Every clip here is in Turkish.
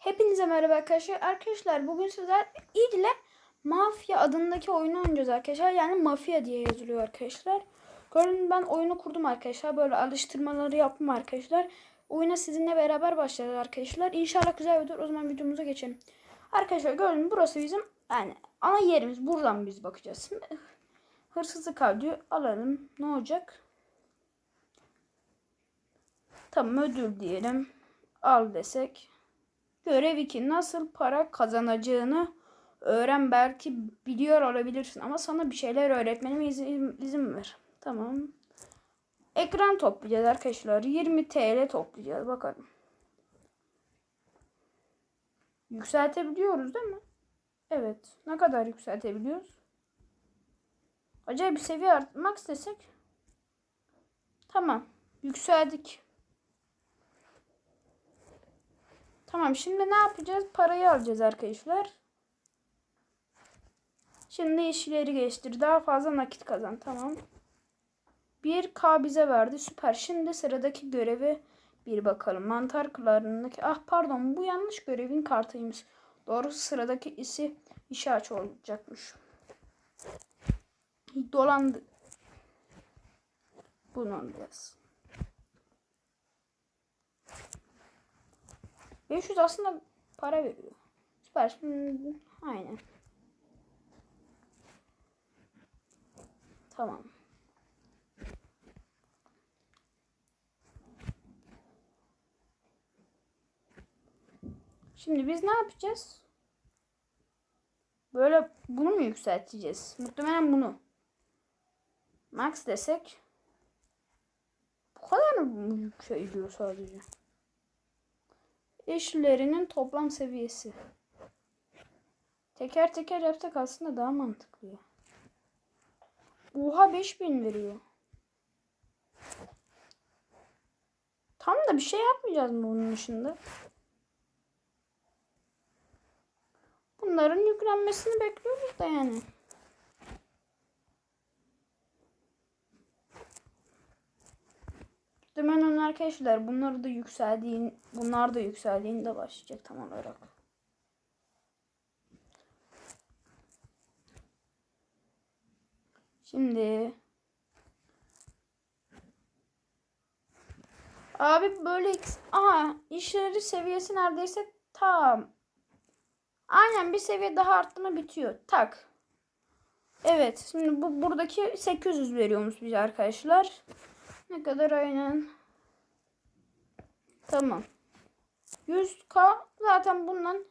Hepinize merhaba arkadaşlar. Arkadaşlar bugün sizler İdle Mafya adındaki oyunu oynayacağız arkadaşlar. Yani Mafya diye yazılıyor arkadaşlar. Görün ben oyunu kurdum arkadaşlar. Böyle alıştırmaları yaptım arkadaşlar. Oyuna sizinle beraber başlayacağız arkadaşlar. İnşallah güzel olur. O zaman videomuza geçelim. Arkadaşlar görün burası bizim yani ana yerimiz. Buradan biz bakacağız. Hırsızlık diyor. Alalım. Ne olacak? Tamam ödül diyelim. Al desek. Görev 2. Nasıl para kazanacağını öğren. Belki biliyor olabilirsin ama sana bir şeyler öğretmenime izin, izin ver. Tamam. Ekran toplayacağız arkadaşlar. 20 TL toplayacağız. Bakalım. Yükseltebiliyoruz değil mi? Evet. Ne kadar yükseltebiliyoruz? Acayip bir seviye artmak istesek. Tamam. Yükseldik. Tamam şimdi ne yapacağız? Parayı alacağız arkadaşlar. Şimdi işleri geçtir. Daha fazla nakit kazan. Tamam. 1K bize verdi. Süper. Şimdi sıradaki görevi bir bakalım. Mantar kılarındaki. Ah pardon bu yanlış görevin kartıymış. Doğru sıradaki isi işe aç olacakmış. Dolandı. Bunu alacağız. 500 aslında para veriyor. Süper. Şimdi aynen. Tamam. Şimdi biz ne yapacağız? Böyle bunu mu yükselteceğiz? Muhtemelen bunu. Max desek. Bu kadar mı yükseliyor sadece? İşlerinin toplam seviyesi. Teker teker yapsak aslında daha mantıklı. ya. Oha 5000 veriyor. Tam da bir şey yapmayacağız mı bunun dışında? Bunların yüklenmesini bekliyoruz da yani. Muhtemelen arkadaşlar bunları da yükseldiğin bunlar da yükseldiğinde başlayacak tam olarak. Şimdi Abi böyle aha işleri seviyesi neredeyse tam. Aynen bir seviye daha arttı mı bitiyor. Tak. Evet şimdi bu buradaki 800 veriyormuş bize arkadaşlar. Ne kadar aynen. Tamam. 100k zaten bundan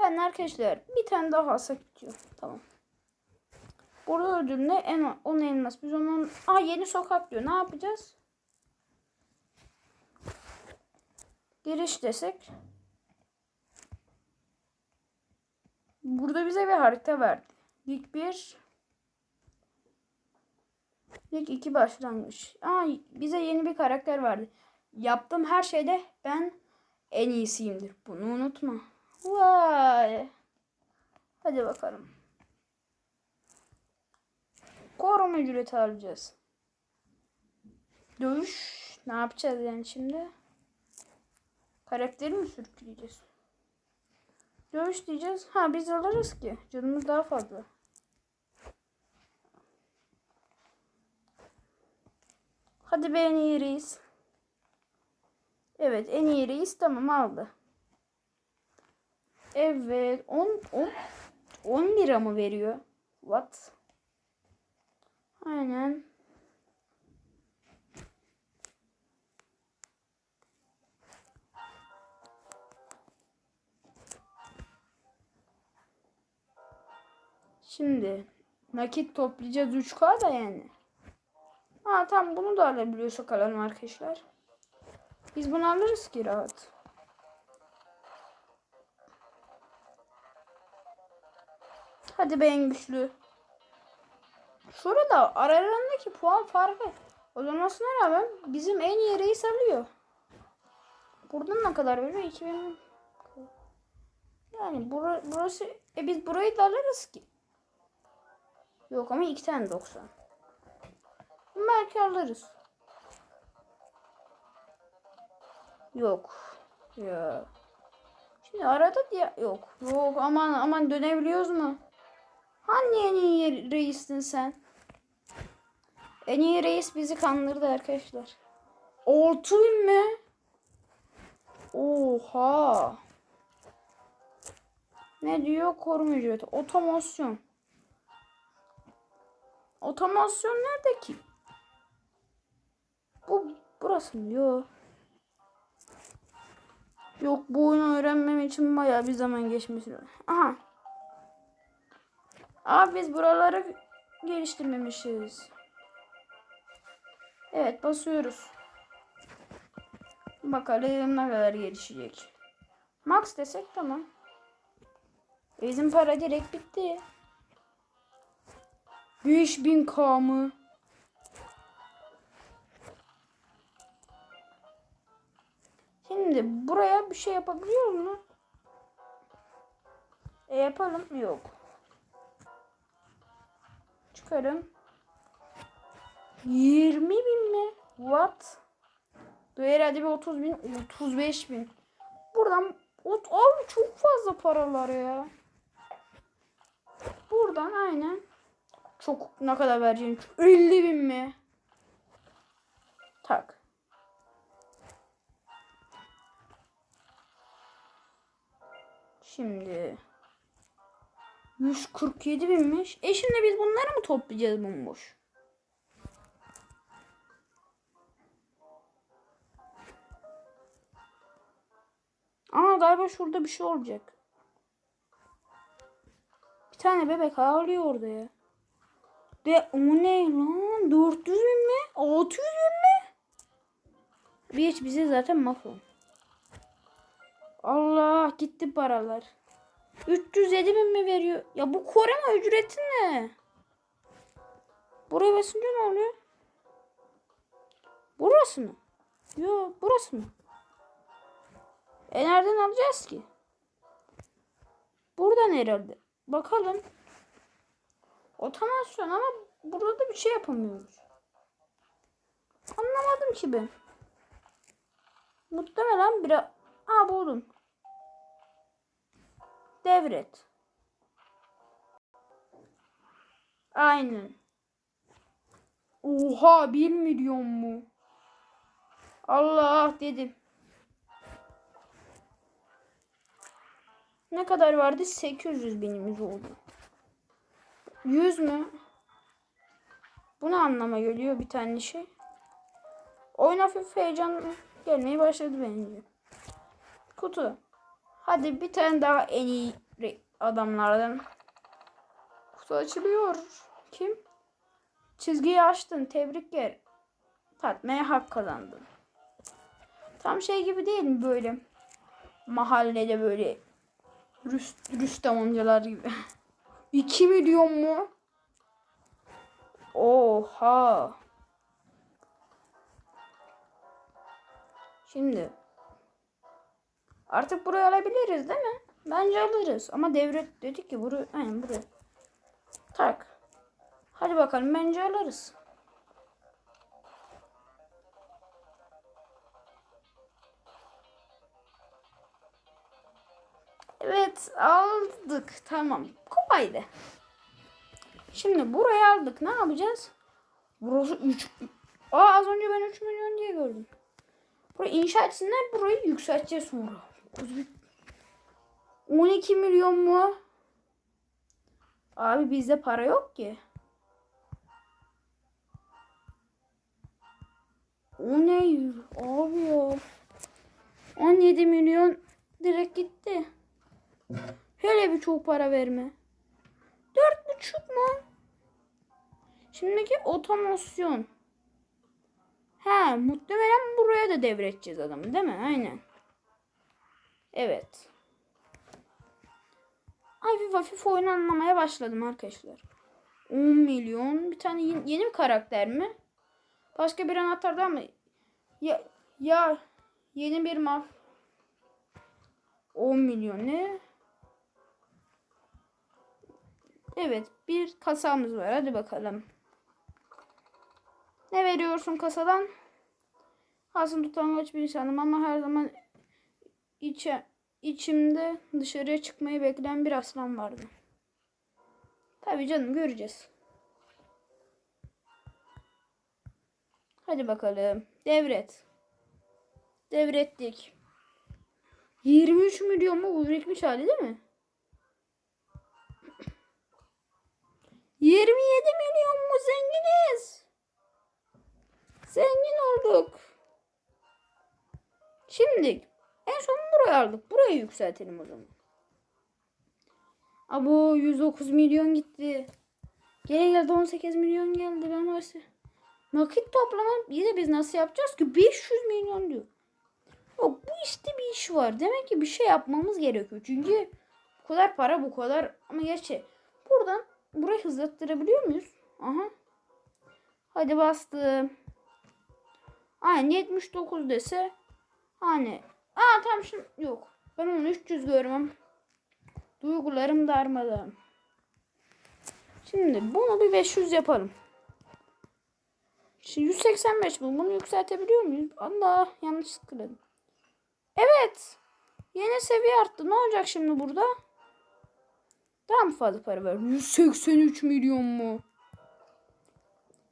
yani arkadaşlar bir tane daha alsak bitiyor. Tamam. Burada ödül ne? En, 10 elmas. Biz onun... Aa yeni sokak diyor. Ne yapacağız? Giriş desek. Burada bize bir harita verdi. Lig 1 Lig 2 başlangıç. Aa bize yeni bir karakter verdi. Yaptığım her şeyde ben en iyisiyimdir. Bunu unutma. Vay. Hadi bakalım. Koruma ücreti alacağız. Dövüş. Ne yapacağız yani şimdi? Karakteri mi sürükleyeceğiz? Dövüş diyeceğiz. Ha biz alırız ki. Canımız daha fazla. Hadi be en iyi reis. Evet en iyi reis tamam aldı. Evet 10 10 10 lira mı veriyor? What? Aynen. Şimdi nakit toplayacağız 3K da yani. Ha tamam bunu da alabiliyorsak alalım arkadaşlar. Biz bunu alırız ki rahat. Hadi be en güçlü. Şurada aralarındaki puan farkı olmasına rağmen bizim en iyi reis alıyor. Buradan ne kadar veriyor? 2000 yani bura, burası e biz burayı da alırız ki. Yok ama iki tane 90. Belki alırız. Yok. Ya. Şimdi arada diye yok. Yok aman aman dönebiliyoruz mu? Hani en iyi reistin sen? En iyi reis bizi kandırdı arkadaşlar. 6000 mi? Oha. Ne diyor? Koruma ücreti. Otomasyon. Otomasyon nerede ki? Bu burası mı? Yok. Yok bu oyunu öğrenmem için bayağı bir zaman geçmiş. Aha. Abi biz buraları geliştirmemişiz. Evet basıyoruz. Bakalım ne kadar gelişecek. Max desek tamam. Bizim para direkt bitti. 5000k mı? Şimdi buraya bir şey yapabiliyor mu? E yapalım. Yok. Çıkarım. 20 bin mi? What? Dur herhalde bir 30 bin. 35 bin. Buradan abi çok fazla paralar ya. Buradan aynen. Çok ne kadar vereceğim? 50 bin mi? Tak. Şimdi 147 binmiş. E şimdi biz bunları mı toplayacağız bomboş? Ama galiba şurada bir şey olacak. Bir tane bebek ağlıyor orada ya. Ve o ne lan? 400 bin mi? 600 bin mi? Bir bize zaten mahvolun. Allah gitti paralar. 307 bin mi veriyor? Ya bu koruma ücreti ne? Buraya basınca ne oluyor? Burası mı? Yok burası mı? E nereden alacağız ki? Buradan herhalde. Bakalım. Otomasyon ama burada da bir şey yapamıyoruz. Anlamadım ki ben. Muhtemelen biraz... Aa buldum. Devret. Aynen. Oha 1 milyon mu? Allah dedim. Ne kadar vardı? 800 binimiz oldu. 100 mü? Bu ne anlama geliyor bir tane şey? Oyun hafif heyecan gelmeye başladı bence. Kutu. Hadi bir tane daha en iyi adamlardan. Kutu açılıyor. Kim? Çizgiyi açtın. Tebrikler. Tatmaya hak kazandın. Tam şey gibi değil mi böyle? Mahallede böyle Rüst, Rüstem amcalar gibi. 2 milyon mu? Oha. Şimdi artık burayı alabiliriz değil mi? Bence alırız. Ama devlet dedi ki burayı aynen buraya. Tak. Hadi bakalım bence alırız. Evet aldık. Tamam. Kolaydı. Şimdi burayı aldık. Ne yapacağız? Burası 3. Aa az önce ben 3 milyon diye gördüm. Burayı inşa etsinler. Burayı yükselteceğiz sonra. 12 milyon mu? Abi bizde para yok ki. O ne? Abi ya. 17 milyon direkt gitti. Hele bir çok para verme. Dört buçuk mu? Şimdiki otomasyon. He muhtemelen buraya da devredeceğiz adamı değil mi? Aynen. Evet. Hafif hafif oyunu anlamaya başladım arkadaşlar. 10 milyon. Bir tane yeni, yeni bir karakter mi? Başka bir anahtar daha mı? Ya, ya yeni bir maf 10 milyon ne? Evet bir kasamız var. Hadi bakalım. Ne veriyorsun kasadan? Aslında tutangaç bir insanım ama her zaman içe içimde dışarıya çıkmayı bekleyen bir aslan vardı. Tabii canım göreceğiz. Hadi bakalım. Devret. Devrettik. 23 milyon mu bu birikmiş hali değil mi? 27 milyon mu zenginiz? Zengin olduk. Şimdi en son burayı aldık. Burayı yükseltelim o zaman. Abo 109 milyon gitti. Geri geldi 18 milyon geldi. Ben varsa nakit toplama yine biz nasıl yapacağız ki 500 milyon diyor. Yok bu işte bir iş var. Demek ki bir şey yapmamız gerekiyor. Çünkü bu kadar para bu kadar ama gerçi buradan burayı hızlattırabiliyor muyuz? Aha. Hadi bastım. Aynen 79 dese hani aa tam şimdi yok. Ben onu 300 görmem. Duygularım darmadan. Şimdi bunu bir 500 yapalım. Şimdi 185 bu. Bunu yükseltebiliyor muyuz? Allah yanlış tıkladım. Evet. Yeni seviye arttı. Ne olacak şimdi burada? Daha mı fazla para ver? 183 milyon mu?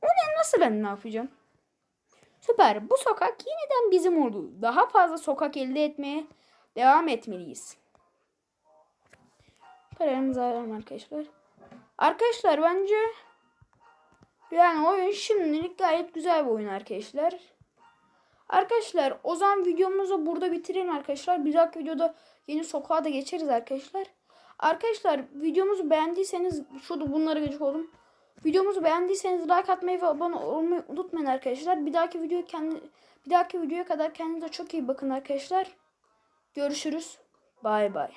O ne? Nasıl ben ne yapacağım? Süper. Bu sokak yeniden bizim oldu. Daha fazla sokak elde etmeye devam etmeliyiz. Paramızı alalım arkadaşlar. Arkadaşlar bence yani oyun şimdilik gayet güzel bir oyun arkadaşlar. Arkadaşlar o zaman videomuzu burada bitirelim arkadaşlar. Bir dahaki videoda yeni sokağa da geçeriz arkadaşlar. Arkadaşlar videomuzu beğendiyseniz şurada bunları gıcık oldum. Videomuzu beğendiyseniz like atmayı ve abone olmayı unutmayın arkadaşlar. Bir dahaki video kendi bir dahaki videoya kadar kendinize çok iyi bakın arkadaşlar. Görüşürüz. Bay bay.